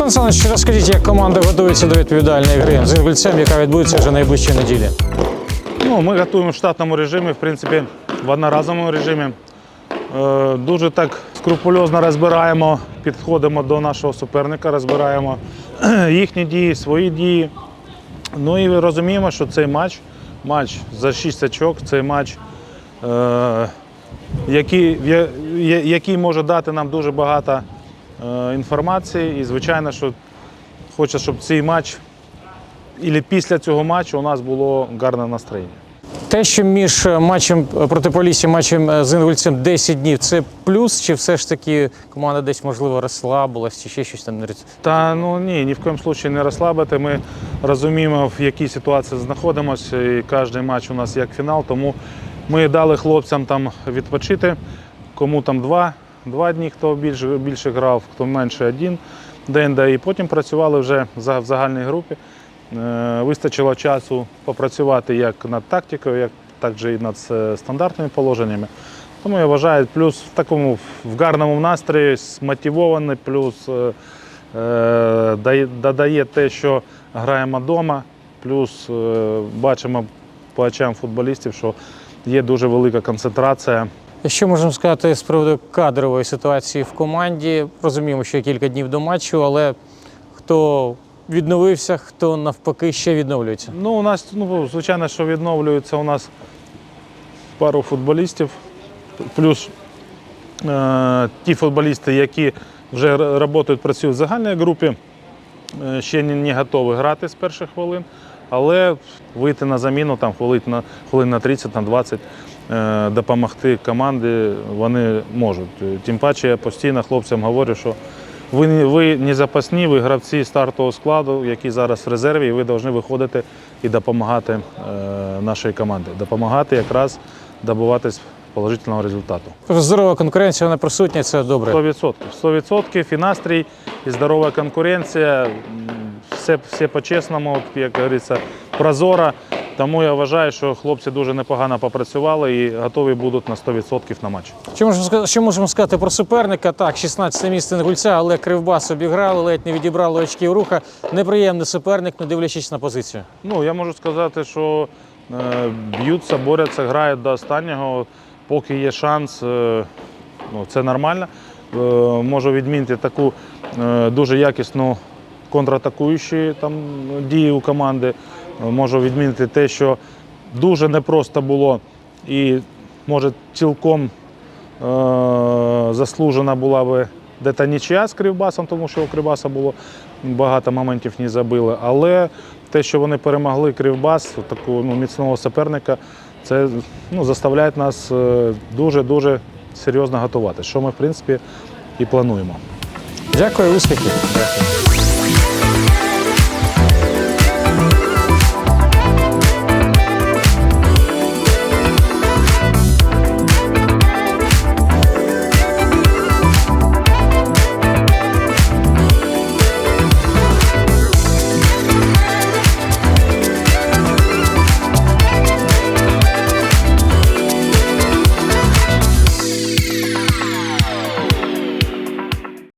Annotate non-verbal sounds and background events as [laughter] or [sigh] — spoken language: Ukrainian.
Олександр Олександрович, розкажіть, як команда готується до відповідальної гри з інгульцем, яка відбудеться вже найближчої неділі. Ну, ми готуємо в штатному режимі, в принципі, в одноразовому режимі. Е, Дуже так скрупульозно розбираємо, підходимо до нашого суперника, розбираємо [clears throat] їхні дії, свої дії. Ну і розуміємо, що цей матч, матч за 6 очок, цей матч, е, який, який може дати нам дуже багато інформації. І, звичайно, що хочеться, щоб цей матч, і після цього матчу у нас було гарне настроєння. Те, що між е, матчем е, проти Полісся і матчем е, з інгульцем 10 днів, це плюс, чи все ж таки команда десь, можливо, розслабилась, чи ще щось там не Та ну ні, ні в коєму случаї не розслабити. Ми розуміємо, в якій ситуації знаходимося, і кожен матч у нас як фінал, тому ми дали хлопцям там відпочити. Кому там два, два дні, хто більше, більше грав, хто менше один день, да, і потім працювали вже в загальній групі. Е, Вистачило часу попрацювати як над тактикою, як також і над е, стандартними положеннями. Тому я вважаю, плюс в такому в гарному настрої, змотивований, плюс е, е, додає те, що граємо вдома, плюс е, бачимо по очам футболістів, що є дуже велика концентрація. Що можемо сказати з приводу кадрової ситуації в команді? Розуміємо, що кілька днів до матчу, але хто відновився, хто навпаки ще відновлюється. Ну, у нас, ну, звичайно, що відновлюється у нас пару футболістів, плюс е, ті футболісти, які вже працюють, працюють в загальній групі, е, ще не, не готові грати з перших хвилин, але вийти на заміну там, хвилин на, хвилин на 30, на 20, е, допомогти команді вони можуть. Тим паче я постійно хлопцям говорю, що ви, не- ви не запасні, ви гравці стартового складу, які зараз в резерві, і ви повинні виходити і допомагати е, нашій команді. Допомагати якраз добуватись положительного результату. Здорова конкуренція, вона присутня, це добре. 100%. 100% і настрій, і здорова конкуренція. Все, все по-чесному, як говориться, прозоро. Тому я вважаю, що хлопці дуже непогано попрацювали і готові будуть на 100% на матч. Що можемо сказати, що можемо сказати про суперника? Так, 16 місце Інгульця, але Кривбас обіграли, ледь не відібрали очків руха. Неприємний суперник, не дивлячись на позицію. Ну, я можу сказати, що е, б'ються, борються, грають до останнього. Поки є шанс, е, ну, це нормально. Е, можу відмінити таку е, дуже якісну контратакуючу там, дію у команди. Е, Можу відмінити те, що дуже непросто було і може цілком е, заслужена була би де-то нічия з Кривбасом, тому що у Кривбаса було багато моментів не забили. Але те, що вони перемогли Кривбас, такого ну, міцного суперника, це ну, заставляє нас дуже-дуже серйозно готувати, що ми, в принципі, і плануємо. Дякую, успіхів. Дякую.